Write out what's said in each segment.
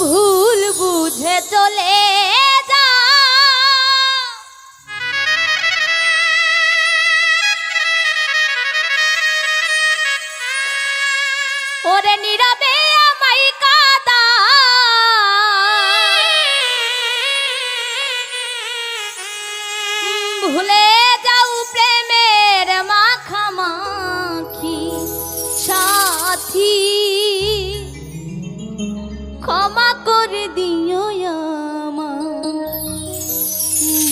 ভুল বুঝে চলে ওরে নীরবে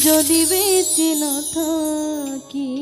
যদি বেঁচে না থাকি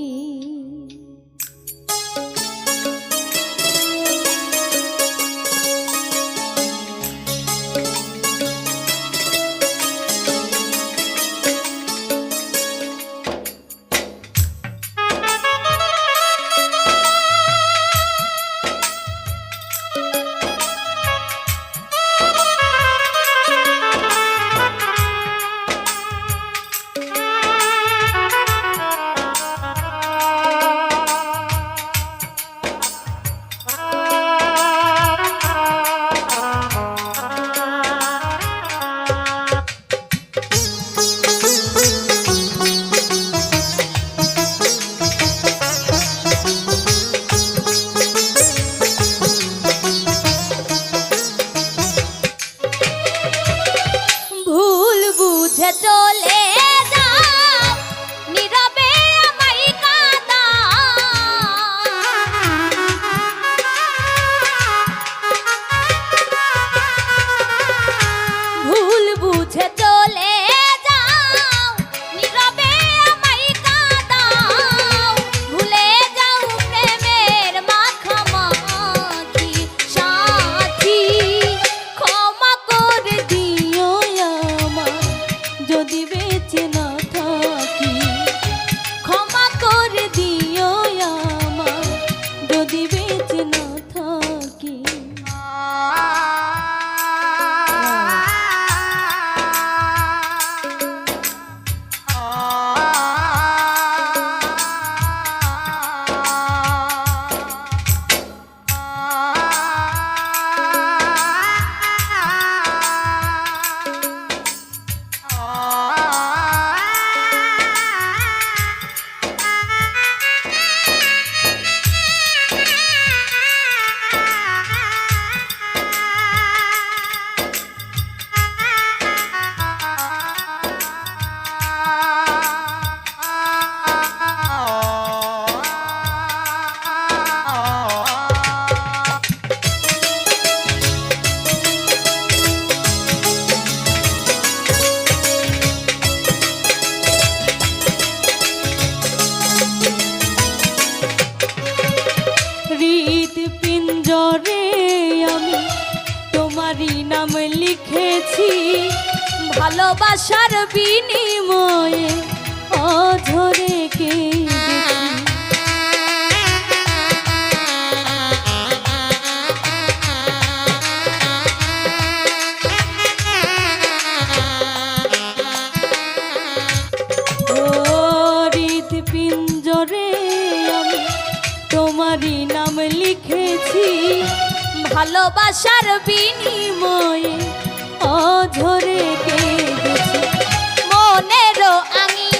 ভালোবাসার বিনিময়ে অধরে কে পিঞ্জরে তোমারই নাম লিখেছি। ভালোবাসার বিনিময়ে অধরে কে হলো আমি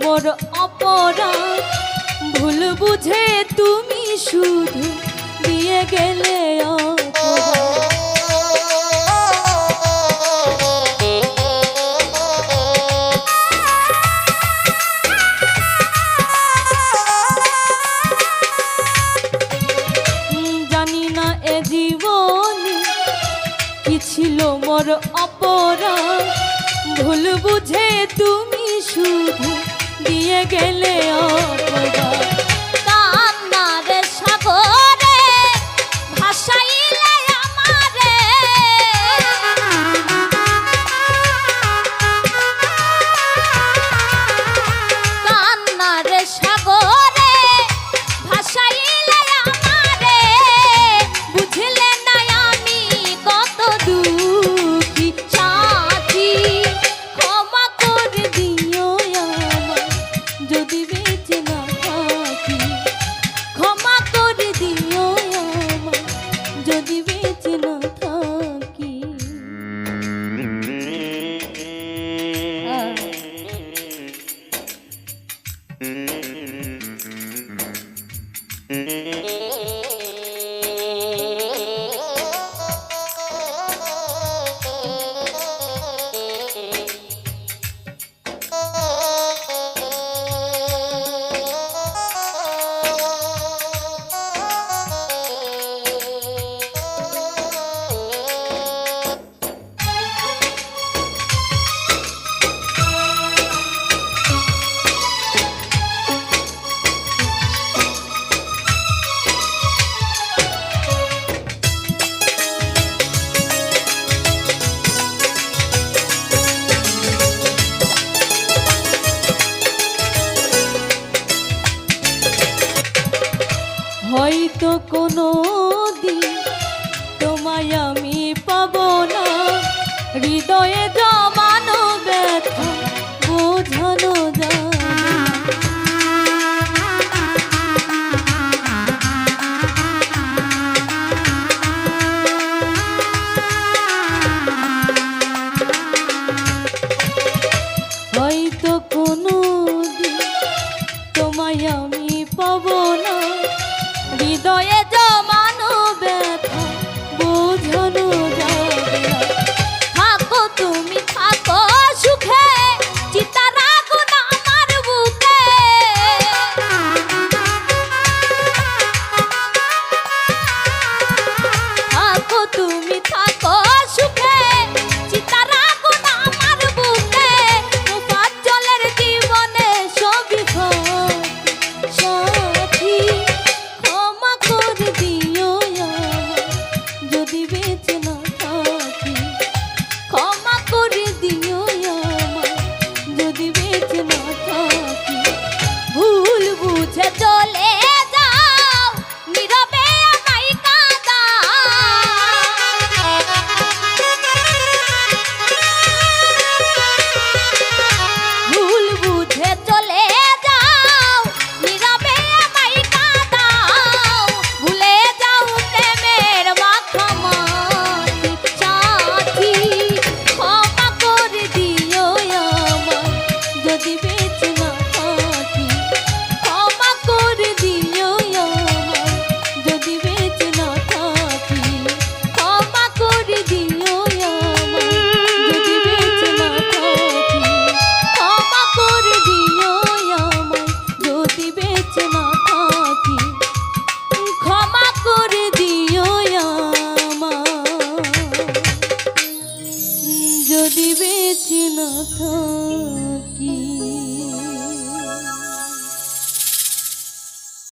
মোর অপরা ভুল বুঝে তুমি শুধু দিয়ে গেলে জানি না এ জীবনে কি ছিল মোর অপরা ভুল বুঝে que হয়তো কোনো দিন তোমায় আমি পাব না। হৃদয়ে যা